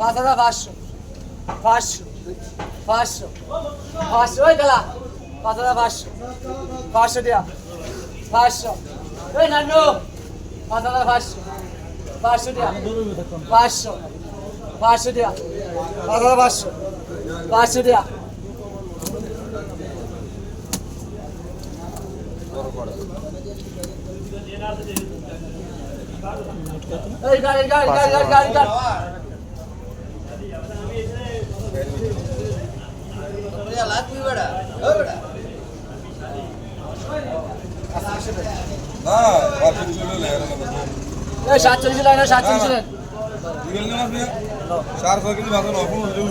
পাঁচ হাজার পাঁচশো পাঁচশো পাঁচশো পাঁচশো ওই গেলা পাঁচ হাজার পাঁচশো পাঁচশো দিয়া পাঁচশো ওই নান্নু পাঁচ হাজার পাঁচশো পাঁচশো দিয়া পাঁচশো পাঁচশো দিয়া পাঁচ হাজার পাঁচশো পাঁচশো দিয়া এই গাড়ি গাড়ি গাড়ি গাড়ি গাড়ি গাড়ি সাতচল্লিশ লাইন সাতচল্লিশ আপনি চার ছয় কেজি ভাত অপন হলেও